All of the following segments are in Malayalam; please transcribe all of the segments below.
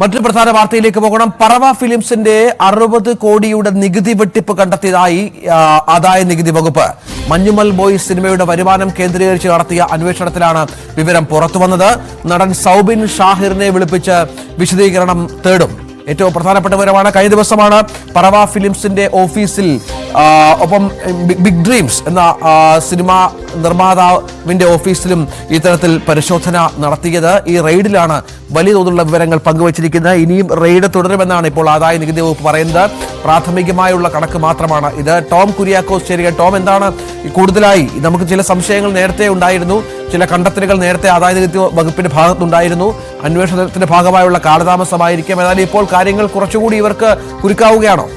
മറ്റൊരു പ്രധാന വാർത്തയിലേക്ക് പോകണം. പറവ ഫിലിംസിന്റെ അറുപത് കോടിയുടെ നികുതി വെട്ടിപ്പ് കണ്ടെത്തിയതായി ആദായ നികുതി വകുപ്പ്. മഞ്ഞുമൽ ബോയ്സ് സിനിമയുടെ വരുമാനം കേന്ദ്രീകരിച്ച് നടത്തിയ അന്വേഷണത്തിലാണ് വിവരം പുറത്തുവന്നത് നടൻ സൗബിൻ ഷാഹിറിനെ വിളിപ്പിച്ച് വിശദീകരണം തേടും. ഏറ്റവും പ്രധാനപ്പെട്ട വിവരമാണ് കഴിഞ്ഞ ദിവസമാണ് പറവ ഫിലിംസിന്റെ ഓഫീസിൽ ഒപ്പം ബിഗ് ഡ്രീംസ് എന്ന സിനിമ നിർമ്മാതാവിന്റെ ഓഫീസിലും ഇത്തരത്തിൽ പരിശോധന നടത്തിയത്. ഈ റെയ്ഡിലാണ് വലിയ തോതിലുള്ള വിവരങ്ങൾ പങ്കുവച്ചിരിക്കുന്നത്. ഇനിയും റെയ്ഡ് തുടരുമെന്നാണ് ഇപ്പോൾ ആദായ നികുതി വകുപ്പ് പറയുന്നത്. പ്രാഥമികമായുള്ള കണക്ക് മാത്രമാണ് ഇത്. ടോം കുര്യാക്കോസ് ചേരുക. ടോം എന്താണ്? കൂടുതലായി നമുക്ക് ചില സംശയങ്ങൾ നേരത്തെ ഉണ്ടായിരുന്നു. ചില കണ്ടെത്തലുകൾ നേരത്തെ ആദായ നികുതി വകുപ്പിന്റെ ഭാഗത്തുണ്ടായിരുന്നു. അന്വേഷണത്തിന്റെ ഭാഗമായുള്ള കാലതാമസമായിരിക്കും. എന്നാൽ ഇപ്പോൾ കാര്യങ്ങൾ കുറച്ചുകൂടി ഇവർക്ക് കുരുക്കാവുകയാണോ?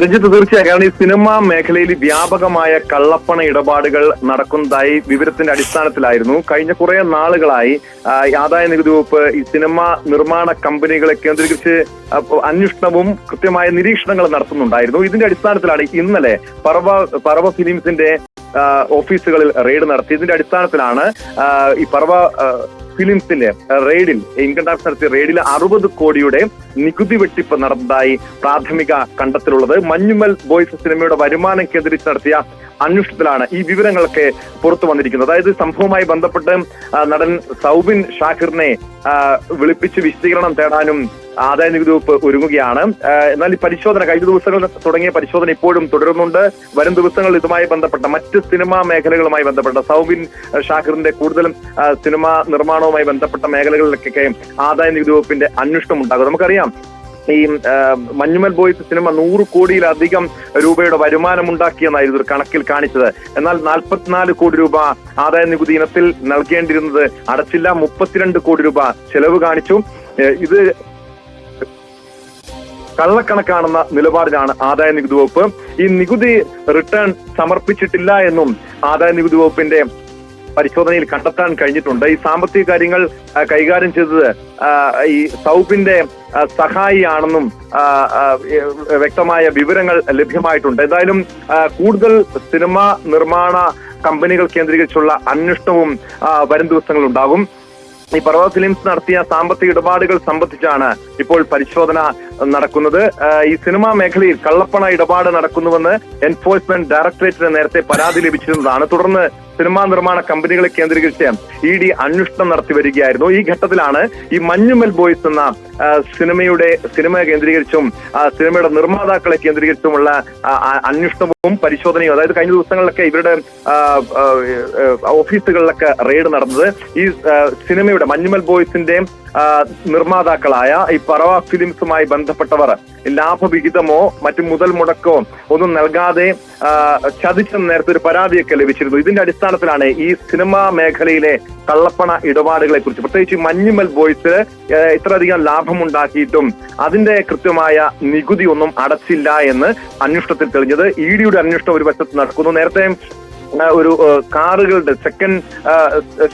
രഞ്ജിത്ത് തീർച്ചയായും. കാരണം ഈ സിനിമാ മേഖലയിൽ വ്യാപകമായ കള്ളപ്പണ ഇടപാടുകൾ നടക്കുന്നതായി വിവരത്തിന്റെ അടിസ്ഥാനത്തിലായിരുന്നു. കഴിഞ്ഞ കുറെ നാളുകളായി ആദായ നികുതി വകുപ്പ് ഈ സിനിമാ നിർമ്മാണ കമ്പനികളെ കേന്ദ്രീകരിച്ച് അന്വേഷണവും കൃത്യമായ നിരീക്ഷണങ്ങൾ നടത്തുന്നുണ്ടായിരുന്നു. ഇതിന്റെ അടിസ്ഥാനത്തിലാണ് ഇന്നലെ പർവ പറവ ഫിലിംസിന്റെ ഓഫീസുകളിൽ റെയ്ഡ് നടത്തി. ഇതിന്റെ അടിസ്ഥാനത്തിലാണ് ഈ പറവ ആ, ഫിലിംസിന്റെ റെയ്ഡിൽ ഇൻകം ടാക്സ് നടത്തിയ റെയ്ഡിൽ അറുപത് കോടിയുടെ നികുതി വെട്ടിപ്പ് നടന്നതായി പ്രാഥമിക കണ്ടെത്തലുള്ളത്. മഞ്ഞുമൽ ബോയ്സ് സിനിമയുടെ വരുമാനം കേന്ദ്രീകരിച്ച് നടത്തിയ അന്വേഷണത്തിലാണ് ഈ വിവരങ്ങളൊക്കെ പുറത്തു വന്നിരിക്കുന്നത്. അതായത് സംഭവവുമായി ബന്ധപ്പെട്ട് നടൻ സൗബിൻ ഷാഹിറിനെ വിളിപ്പിച്ച് വിശദീകരണം തേടാനും ആദായ നികുതി വകുപ്പ് ഒരുങ്ങുകയാണ്. എന്നാൽ ഈ പരിശോധന കഴിഞ്ഞ ദിവസങ്ങളിൽ തുടങ്ങിയ പരിശോധന ഇപ്പോഴും തുടരുന്നുണ്ട്. വരും ദിവസങ്ങളിൽ ഇതുമായി ബന്ധപ്പെട്ട മറ്റ് സിനിമാ മേഖലകളുമായി ബന്ധപ്പെട്ട സൗബിൻ ഷാഹിറിന്റെ കൂടുതലും സിനിമാ നിർമ്മാണവുമായി ബന്ധപ്പെട്ട മേഖലകളിലൊക്കെ ആദായ നികുതി വകുപ്പിന്റെ അന്വേഷണം ഉണ്ടാകും. നമുക്കറിയാം ഈ മഞ്ഞുമൽ ബോയ്സ് സിനിമ നൂറ് കോടിയിലധികം രൂപയുടെ വരുമാനം ഉണ്ടാക്കിയെന്നായിരുന്നു ഒരു കണക്കിൽ കാണിച്ചത്. എന്നാൽ നാൽപ്പത്തിനാല് കോടി രൂപ ആദായ നികുതി ഇനത്തിൽ നൽകേണ്ടിരുന്നത് അടച്ചില്ല മുപ്പത്തിരണ്ട് കോടി രൂപ ചെലവ് കാണിച്ചു. ഇത് കള്ളക്കണക്കാണെന്ന നിലപാടിലാണ് ആദായ നികുതി വകുപ്പ്. ഈ നികുതി റിട്ടേൺ സമർപ്പിച്ചിട്ടില്ല എന്നും ആദായ നികുതി വകുപ്പിന്റെ പരിശോധനയിൽ കണ്ടെത്താൻ കഴിഞ്ഞിട്ടുണ്ട്. ഈ സാമ്പത്തിക കാര്യങ്ങൾ കൈകാര്യം ചെയ്തത് ഈ സൗബിന്റെ സഹായിയാണെന്നും വ്യക്തമായ വിവരങ്ങൾ ലഭ്യമായിട്ടുണ്ട്. എന്തായാലും കൂടുതൽ സിനിമാ നിർമ്മാണ കമ്പനികൾ കേന്ദ്രീകരിച്ചുള്ള അന്വേഷണവും വരും ദിവസങ്ങളിൽ ഉണ്ടാകും ഈ പർവ ഫിലിംസ് നടത്തിയ സാമ്പത്തിക ഇടപാടുകൾ സംബന്ധിച്ചാണ് ഇപ്പോൾ പരിശോധന നടക്കുന്നത്. ഈ സിനിമാ മേഖലയിൽ കള്ളപ്പണ ഇടപാട് നടക്കുന്നുവെന്ന് എൻഫോഴ്സ്മെന്റ് ഡയറക്ടറേറ്റിന് നേരത്തെ പരാതി ലഭിച്ചിരുന്നതാണ്. തുടർന്ന് സിനിമാ നിർമ്മാണ കമ്പനികളെ കേന്ദ്രീകരിച്ച് ഇ ഡി അന്വേഷണം നടത്തി വരികയായിരുന്നു. ഈ ഘട്ടത്തിലാണ് ഈ മഞ്ഞുമൽ ബോയ്സ് എന്ന സിനിമയുടെ സിനിമ കേന്ദ്രീകരിച്ചും സിനിമയുടെ നിർമ്മാതാക്കളെ കേന്ദ്രീകരിച്ചുമുള്ള അന്വേഷണവും പരിശോധനയും അതായത് കഴിഞ്ഞ ദിവസങ്ങളിലൊക്കെ ഇവരുടെ ഓഫീസുകളിലൊക്കെ റെയ്ഡ് നടന്നത്. ഈ സിനിമയുടെ മഞ്ഞുമൽ ബോയ്സിന്റെ നിർമ്മാതാക്കളായ ഈ പറവ ഫിലിംസുമായി ബന്ധപ്പെട്ടവർ ലാഭവിഹിതമോ മറ്റു മുതൽ മുടക്കോ ഒന്നും നൽകാതെ ചതിച്ചെന്ന് നേരത്തെ ഒരു പരാതിയൊക്കെ ലഭിച്ചിരുന്നു. ഇതിന്റെ അടിസ്ഥാനത്തിലാണ് ഈ സിനിമാ മേഖലയിലെ കള്ളപ്പണ ഇടപാടുകളെ കുറിച്ച് പ്രത്യേകിച്ച് മഞ്ഞുമൽ ബോയ്സ് ഇത്രയധികം ലാഭമുണ്ടാക്കിയിട്ടും അതിന്റെ കൃത്യമായ നികുതി ഒന്നും അടച്ചില്ല എന്ന് അന്വേഷണത്തിൽ തെളിഞ്ഞത്. ഇ ഡിയുടെ അന്വേഷണം ഒരു വശത്ത് നടക്കുന്നു. നേരത്തെ ഒരു കാറുകളുടെ സെക്കൻഡ്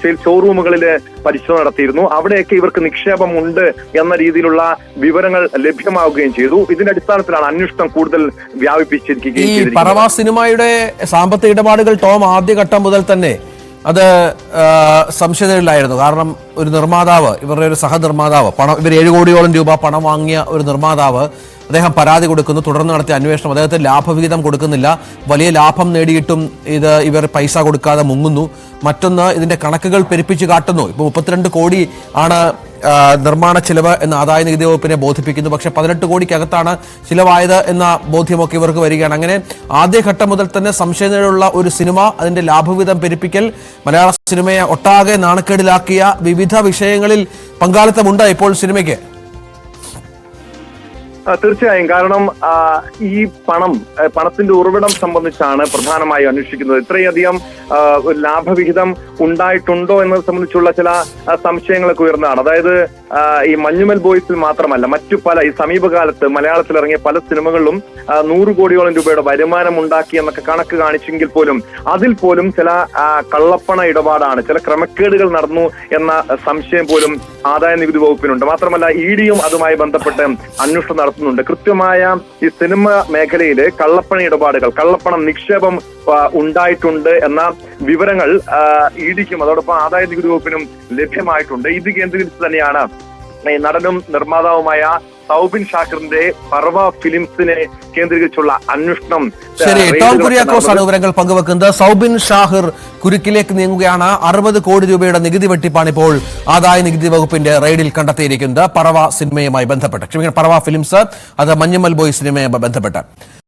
സെയിൽ ഷോറൂമുകളിൽ പരിശോധന നടത്തിയിരുന്നു. അവിടെയൊക്കെ ഇവർക്ക് നിക്ഷേപം ഉണ്ട് എന്ന രീതിയിലുള്ള വിവരങ്ങൾ ലഭ്യമാവുകയും ചെയ്തു. ഇതിന്റെ അടിസ്ഥാനത്തിലാണ് അന്വേഷണം കൂടുതൽ വ്യാപിപ്പിച്ചിരിക്കുകയും ഈ പറവാ സിനിമയുടെ സാമ്പത്തിക ഇടപാടുകൾ ടോം ആദ്യഘട്ടം മുതൽ തന്നെ അത് സംശയതയിലായിരുന്നു കാരണം ഒരു നിർമ്മാതാവ് ഇവരുടെ ഒരു സഹനിർമ്മാതാവ് പണം ഇവർ ഏഴ് കോടിയോളം രൂപ പണം വാങ്ങിയ ഒരു നിർമ്മാതാവ് അദ്ദേഹം പരാതി കൊടുക്കുന്നു. തുടർന്ന് നടത്തിയ അന്വേഷണം അദ്ദേഹത്തിന് ലാഭവിഹിതം കൊടുക്കുന്നില്ല. വലിയ ലാഭം നേടിയിട്ടും ഇത് ഇവർ പൈസ കൊടുക്കാതെ മുങ്ങുന്നു. മറ്റൊന്ന് ഇതിന്റെ കണക്കുകൾ പെരുപ്പിച്ച് കാട്ടുന്നു. ഇപ്പോൾ മുപ്പത്തിരണ്ട് കോടി ആണ് നിർമ്മാണ ചിലവ് എന്ന ആദായ നികുതി വകുപ്പിനെ ബോധിപ്പിക്കുന്നു. പക്ഷേ പതിനെട്ട് കോടിക്കകത്താണ് ചിലവായത് എന്ന ബോധ്യമൊക്കെ ഇവർക്ക് വരികയാണ്. അങ്ങനെ ആദ്യഘട്ടം മുതൽ തന്നെ സംശയങ്ങളുള്ള ഒരു സിനിമ അതിന്റെ ലാഭവിധം പെരുപ്പിക്കൽ മലയാള സിനിമയെ ഒട്ടാകെ നാണക്കേടിലാക്കിയ വിവിധ വിഷയങ്ങളിൽ പങ്കാളിത്തമുണ്ട് ഇപ്പോൾ സിനിമയ്ക്ക്. തീർച്ചയായും. കാരണം ഈ പണം പണത്തിന്റെ ഉറവിടം സംബന്ധിച്ചാണ് പ്രധാനമായും അന്വേഷിക്കുന്നത്. ഇത്രയധികം ലാഭവിഹിതം ഉണ്ടായിട്ടുണ്ടോ എന്നത് സംബന്ധിച്ചുള്ള ചില സംശയങ്ങളൊക്കെ ഉയർന്നതാണ്. അതായത് ഈ മഞ്ഞുമൽ ബോയ്സിൽ മാത്രമല്ല മറ്റു പല ഈ സമീപകാലത്ത് മലയാളത്തിൽ ഇറങ്ങിയ പല സിനിമകളിലും നൂറ് കോടിയോളം രൂപയുടെ വരുമാനം ഉണ്ടാക്കി എന്നൊക്കെ കണക്ക് കാണിച്ചെങ്കിൽ പോലും അതിൽ പോലും ചില കള്ളപ്പണ ഇടപാടാണ് ചില ക്രമക്കേടുകൾ നടന്നു എന്ന സംശയം പോലും ആദായ നികുതി വകുപ്പിനുണ്ട്. മാത്രമല്ല ഇ ഡിയും അതുമായി ബന്ധപ്പെട്ട് അന്വേഷണം നടത്തുന്നുണ്ട്. കൃത്യമായ ഈ സിനിമ മേഖലയിൽ കള്ളപ്പണ ഇടപാടുകൾ കള്ളപ്പണം നിക്ഷേപം ഉണ്ടായിട്ടുണ്ട് എന്ന വിവരങ്ങൾ ഇ ഡിക്കും അതോടൊപ്പം ആദായ നികുതി വകുപ്പിനും ലഭ്യമായിട്ടുണ്ട്. ഇത് കേന്ദ്രീകരിച്ച് തന്നെയാണ് നടനും നിർമ്മാതാവുമായ സൗബിൻ ഷാക്കറിന്റെ പർവ ഫിലിംസിനെ കേന്ദ്രീകരിച്ചുള്ള അന്വേഷണം ശരി ടോം കുര്യാക്കോസ് ആണ് വിവരങ്ങൾ പങ്കുവെക്കുന്നത്. സൗബിൻ ഷാഹിർ കുരുക്കിലേക്ക് നീങ്ങുകയാണ്. അറുപത് കോടി രൂപയുടെ നികുതി വെട്ടിപ്പാണ് ഇപ്പോൾ ആദായ നികുതി വകുപ്പിന്റെ റെയ്ഡിൽ കണ്ടെത്തിയിരിക്കുന്നത്. പറവ സിനിമയുമായി ബന്ധപ്പെട്ട്. ക്ഷമിക്കണം പറവ ഫിലിംസ് അത് മഞ്ഞുമൽ ബോയ് സിനിമയുമായി ബന്ധപ്പെട്ട്.